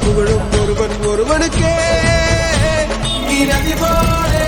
புகழும் ஒருவன் ஒருவனுக்கே. நீ நதி போலே